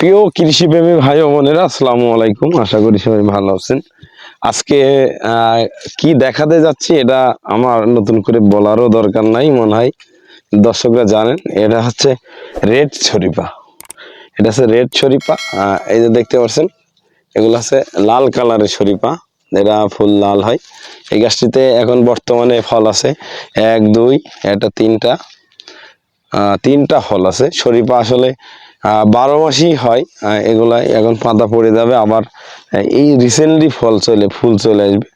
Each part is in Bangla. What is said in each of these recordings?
প্রিয় কৃষিপ্রেমী ভাই বোনেরা, আসসালামু আলাইকুম। আশা করি সবাই ভালো আছেন। আজকে কি দেখাতে যাচ্ছি এটা আমার নতুন করে বলারও দরকার নাই, মনে হয় দর্শকরা জানেন। এটা হচ্ছে রেড ছরিপা। এটা হচ্ছে রেড ছরিপা। এই যে দেখতে পাচ্ছেন, এগুলো আছে লাল কালারের শরীফা এরা ফুল লাল হয়। এই গাছটিতে এখন বর্তমানে ফল আছে। এক, দুই, এটা তিনটা। তিনটা ফল আছে। শরীফা আসলে বারো মাসই হয় আহ, এগুলাই এখন পাতা পড়ে যাবে। আবার এই রিসেন্টলি ফল চলে ফুল চলে আসবে।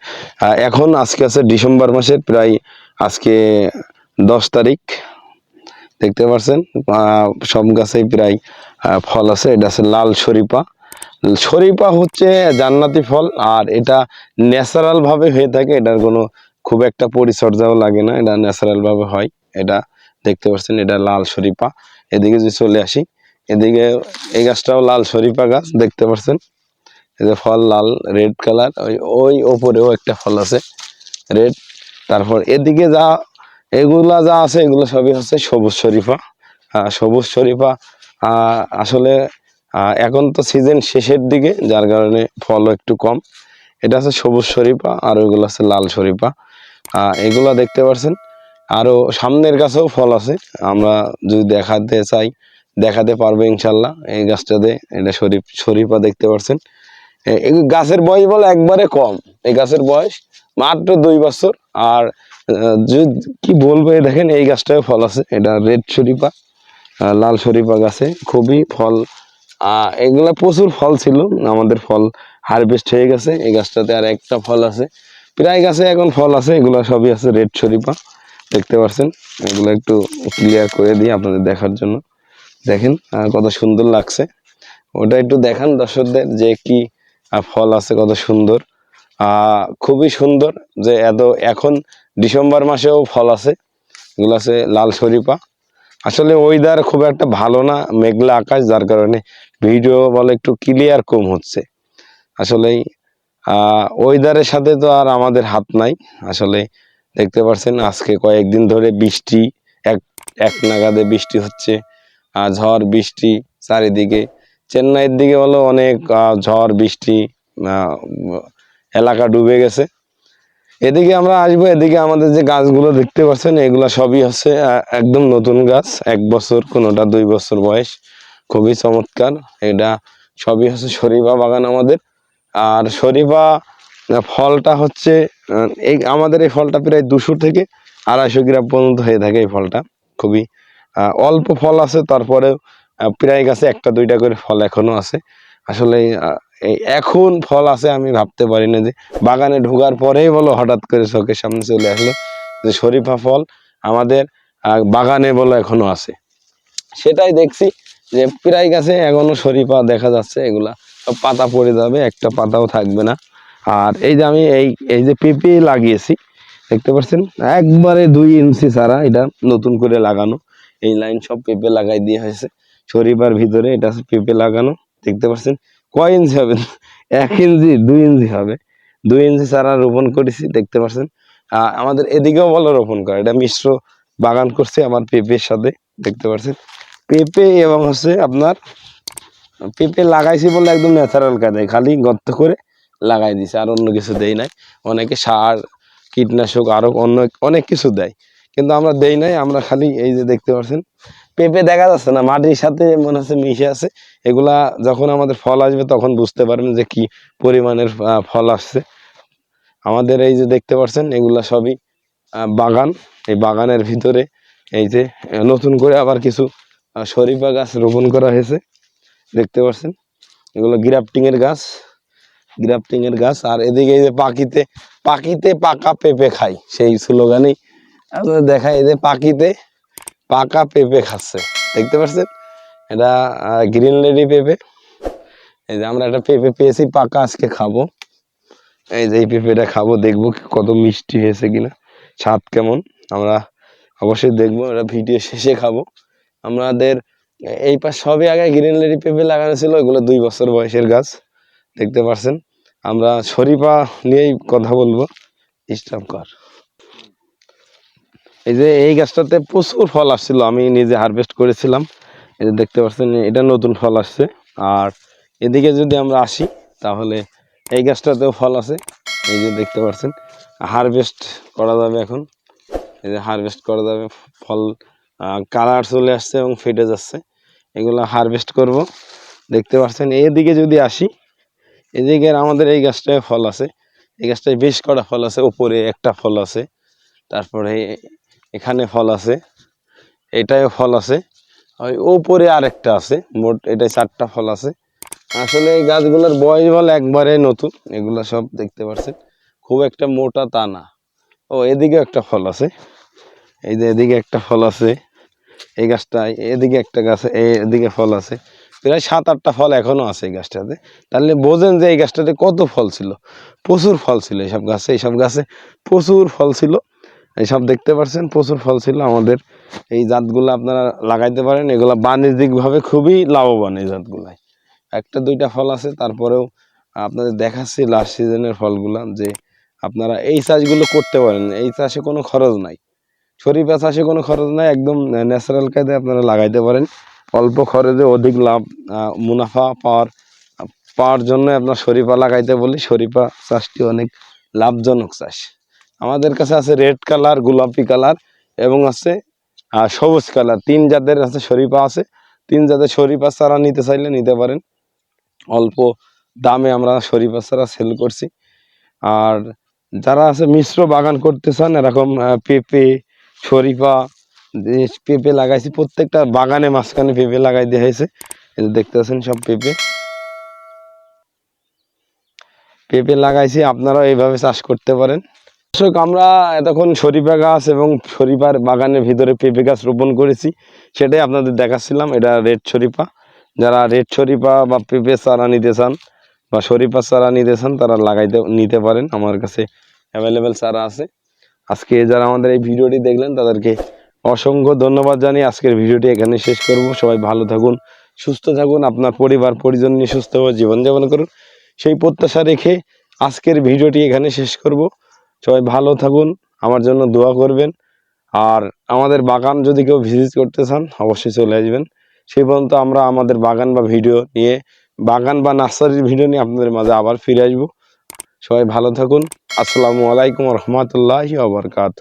এখন আজকে আছে ডিসেম্বর মাসের প্রায় আজকে দশ তারিখ। দেখতে পাচ্ছেন সব গাছেই প্রায় ফল আছে। এটা আছে লাল শরীফা। শরীফা হচ্ছে জান্নাতি ফল আর এটা ন্যাচারাল ভাবে হয়ে থাকে। এটার কোনো খুব একটা পরিচর্যাও লাগে না। এটা ন্যাচারাল ভাবে হয়। এটা দেখতে পাচ্ছেন, এটা লাল শরীফা এদিকে যদি চলে আসি, এদিকে এই গাছটাও লাল শরীফা গাছ, দেখতে পাচ্ছেন। এই যে ফল লাল, রেড কালার, ওই ওই ওপরেও একটা ফল আছে, রেড। তারপর এদিকে যা, এগুলা যা আছে, এগুলো সবই হচ্ছে সবুজ শরীফা সবুজ শরীফা আসলে এখন তো সিজন শেষের দিকে, যার কারণে ফলও একটু কম। এটা হচ্ছে সবুজ শরীফা আর ওইগুলো আছে লাল শরীফা এগুলা দেখতে পাচ্ছেন আরও সামনের গাছেও ফল আছে। আমরা যদি দেখাতে চাই, দেখাতে পারব ইনশাল্লাহ। এই গাছটাতে, এটা শরীফ, শরীফা দেখতে পাচ্ছেন এই গাছের বয়স বলে একবারে কম। এই গাছের বয়স মাত্র দুই বছর। আর কি বলব দেখেন, এই গাছটায় ফল আছে। এটা রেড শরীফা লাল শরীফা গাছে খুবই ফল। এগুলা প্রচুর ফল ছিল। আমাদের ফল হারভেস্ট হয়ে গেছে। এই গাছটাতে আর একটা ফল আছে। প্রায় গাছে এখন ফল আছে। এগুলা সবই আছে রেড শরীফা। দেখতে পাচ্ছেন এগুলো একটু ক্লিয়ার করে দিই আপনাদের দেখার জন্য। দেখেন কত সুন্দর লাগছে। ওটা একটু দেখান দর্শকদের যে কি ফল আছে, কত সুন্দর। খুবই সুন্দর যে এত, এখন ডিসেম্বর মাসেও ফল আছে। এগুলো আছে লাল শরীফা আসলে ওয়েদার খুব একটা ভালো না, মেঘলা আকাশ, যার কারণে ভিডিও বলে একটু ক্লিয়ার কম হচ্ছে। আসলেই, আহ ওয়েদারের সাথে তো আর আমাদের হাত নাই। আসলে দেখতে পাচ্ছেন আজকে কয়েকদিন ধরে বৃষ্টি এক এক নাগাদে বৃষ্টি হচ্ছে আহ, ঝড় বৃষ্টি চারিদিকে। চেন্নাইয়ের দিকে হলো অনেক ঝড় বৃষ্টি এলাকা ডুবে গেছে। এদিকে আমরা আসব এদিকে আমাদের যে গাছগুলো দেখতে পাচ্ছেন এগুলো সবই হচ্ছে একদম নতুন গাছ। এক বছর কোনোটা দুই বছর বয়স। খুবই চমৎকার। এটা সবই হচ্ছে শরীফা বাগান আমাদের। আর শরীফা ফলটা হচ্ছে এই আমাদের এই ফলটা প্রায় দুশো থেকে আড়াইশো গ্রাম পর্যন্ত হয়ে থাকে এই ফলটা। খুবই অল্প ফল আছে তারপরে প্রায় গাছে একটা দুইটা করে ফল এখনও আছে। আসলে এখন ফল আছে, আমি ভাবতে পারি না যে বাগানে ঢোকার পরেই বলো, হঠাৎ করে চোখের সামনে চলে আসলো যে শরীফা ফল আমাদের বাগানে বলো এখনও আছে। সেটাই দেখছি যে প্রায় গাছে এখনও শরীফা দেখা যাচ্ছে, এগুলা পাতা পড়ে যাবে, একটা পাতাও থাকবে না। আর এই যে আমি এই এই যে পেঁপে লাগিয়েছি, দেখতে পাচ্ছেন? একবারে দুই ইঞ্চি ছাড়া এটা নতুন করে লাগানো। এই লাইন সব পেঁপে লাগাই দিয়ে হয়েছে। শরীফার ভিতরে এটা পেঁপে লাগানো, দেখতে পাচ্ছেন? কয় ইঞ্চি হবে? এক ইঞ্চি দুই ইঞ্চি হবে। দুই ইঞ্চি চারা রোপণ করেছি, দেখতে পাচ্ছেন? আমাদের এদিকেও বলো রোপণ করা। এটা মিশ্র বাগান করছে আমার পেঁপের সাথে, দেখতে পাচ্ছেন? পেঁপে এবং হচ্ছে আপনার পেঁপে লাগাইছি বলে একদম ন্যাচারাল কাজে। খালি গর্ত করে লাগাই দিছে, আর অন্য কিছু দেই নাই। অনেকে সার, কীটনাশক আরও অন্য অনেক কিছু দেয়। কিন্তু আমরা দেই নাই, আমরা খালি এই যে দেখতে পাচ্ছেন পেঁপে দেখা যাচ্ছে না, মাটির সাথে মনে হচ্ছে মিশে আছে। এগুলা যখন আমাদের ফল আসবে তখন বুঝতে পারবেন যে কি পরিমাণের ফল আসছে। আমাদের এই যে দেখতে পাচ্ছেন এগুলা সবই বাগান। এই বাগানের ভিতরে এই যে, নতুন করে আবার কিছু শরীফা গাছ রোপণ করা হয়েছে। দেখতে পাচ্ছেন এগুলো গ্রাফটিং এর গাছ। গ্রাফটিং এর গাছ, আর এদিকে এই যে পাখিতে পাখিতে পাকা পেঁপে খাই, সেই স্লোগানেই আপনাদের দেখায় এই যে পাখিতে পাকা পেঁপে খাচ্ছে, দেখতে পাচ্ছেন? এটা গ্রিন লেডি পেঁপে। এই যে আমরা একটা পেঁপে পেয়েছি, পাকা আজকে খাব। এই যে এই পেঁপেটা খাব, দেখব কত মিষ্টি হয়েছে কিনা, স্বাদ কেমন, আমরা অবশ্যই দেখব, এটা ভিডিও শেষে খাব। আমাদের, এই পাশ সবই আগে গ্রিন লেডি পেঁপে লাগানো ছিল এগুলো দুই বছর বয়সের গাছ। দেখতে পাচ্ছেন আমরা শরীফা নিয়েই কথা বলব। স্টাফ কর। এই যে এই গাছটাতে প্রচুর ফল আসছিল, আমি নিজে হারভেস্ট করেছিলাম। এই যে দেখতে পাচ্ছেন, এটা নতুন ফল আসছে। আর এদিকে যদি আমরা আসি, তাহলে এই গাছটাতেও ফল আছে। এই যে দেখতে পাচ্ছেন হারভেস্ট করা যাবে এখন। এই যে হারভেস্ট করা যাবে, ফল কালার চলে আসছে এবং ফেটে যাচ্ছে। এগুলো হারভেস্ট করব। দেখতে পাচ্ছেন, এদিকে যদি আসি এদিকে আমাদের এই গাছটায় ফল আছে। এই গাছটায় বেশ কটা ফল আছে, উপরে একটা ফল আছে, তারপরে এখানে ফল আছে এটায় ফল আছে ওই উপরে আরেকটা আছে, মোট এটায় চারটা ফল আছে। আসলে এই গাছগুলোর বয়স বল একবারে নতুন, এগুলো সব দেখতে পাচ্ছেন খুব একটা মোটা তা না। ও এদিকে একটা ফল আছে, এই যে এদিকে একটা ফল আছে, এই গাছটায় এদিকে একটা গাছ, এদিকে ফল আছে। প্রায় সাত, আটটা ফল এখনও আছে এই গাছটাতে। তাহলে বোঝেন যে এই গাছটাতে কত ফল ছিল? প্রচুর ফল ছিল এইসব গাছে এইসব গাছে প্রচুর ফল ছিল। এইসব দেখতে পাচ্ছেন, প্রচুর ফল ছিল আমাদের। এই জাতগুলো আপনারা লাগাইতে পারেন, এগুলো বাণিজ্যিকভাবে খুবই লাভবান এই জাতগুলাই। একটা, দুইটা ফল আছে, তারপরেও আপনাদের দেখাচ্ছি লাস্ট সিজনের ফলগুলো যে আপনারা এই চাষগুলো করতে পারেন। এই চাষে কোনো খরচ নাই। শরীফা চাষে কোনো খরচ নাই, একদম ন্যাচারাল কায়দায় আপনারা লাগাইতে পারেন। অল্প খরচে অধিক লাভ মুনাফা পাওয়ার পাওয়ার জন্য আপনার শরীফা লাগাইতে বলি, শরীফা চাষটি অনেক লাভজনক চাষ। আমাদের কাছে আছে রেড কালার, গোলাপি কালার এবং আছে সবুজ কালার। তিন জাতের আছে শরীফা আছে। তিন জাতের শরীফা চারা নিতে চাইলে নিতে পারেন। অল্প দামে আমরা শরীফা চারা সেল করছি। আর যারা আছে মিশ্র বাগান করতে চান, এরকম পেঁপে, শরীফা পেঁপে লাগাইছি, প্রত্যেকটা বাগানে মাঝখানে পেঁপে লাগাই দেওয়া হয়েছে। এই দেখতে পাচ্ছেন সব পেঁপে। পেঁপে লাগাইছি, আপনারাও এইভাবে চাষ করতে পারেন। দর্শক, আমরা এতক্ষণ শরীফা গাছ এবং শরীফার বাগানের ভিতরে পেঁপে গাছ রোপণ করেছি। সেটাই আপনাদের দেখাচ্ছিলাম, এটা রেড শরীফা যারা রেড শরীফা বা পেঁপে চারা নিতে চান বা শরীফা চারা নিতে চান, তারা লাগাইতে, নিতে পারেন। আমার কাছে অ্যাভেলেবেল চারা আছে। আজকে যারা আমাদের এই ভিডিওটি দেখলেন, তাদেরকে অসংখ্য ধন্যবাদ জানিয়ে আজকের ভিডিওটি এখানে শেষ করব। সবাই ভালো থাকুন, সুস্থ থাকুন, আপনার পরিবার, পরিজন নিয়ে সুস্থভাবে জীবনযাপন করুন। সেই প্রত্যাশা রেখে আজকের ভিডিওটি এখানে শেষ করব। সবাই ভালো থাকুন, আমার জন্য দোয়া করবেন। আর আমাদের বাগান যদি কেউ ভিজিট করতে চান, অবশ্যই চলে আসবেন। সেই পর্যন্ত আমরা আমাদের বাগান বা ভিডিও নিয়ে, বাগান বা নার্সারির ভিডিও নিয়ে আপনাদের মাঝে আবার ফিরে আসব। সবাই ভালো থাকুন। আসসালামু আলাইকুম রহমতুল্লাহি আবরকাত